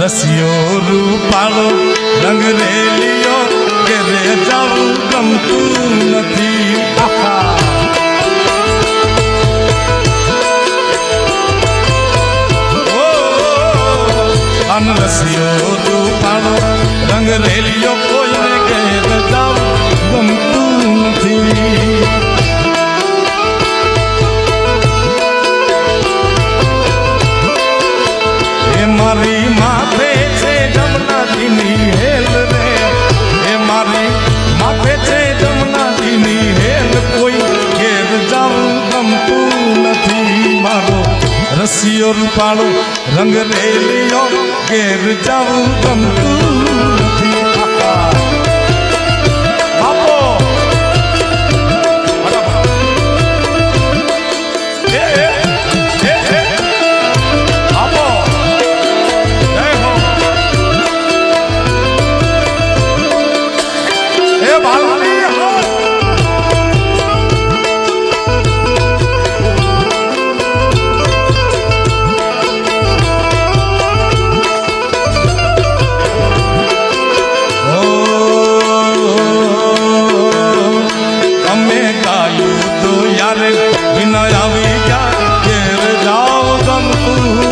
રસિયો રૂપાળો, રંગ રેલિયો કે રે જાવું ગમતું નથી. આહા. અનરસિયો રૂપાળો, રંગ રેલિયો કોઈને ઘેર જાવ ગમતું નથી. મારી માથે રસિયો રૂપાળો રંગ રેલિયો ઘેર જાવું ગમતું ક્યારે વિના આવી ક્યારે ઘેર જાવ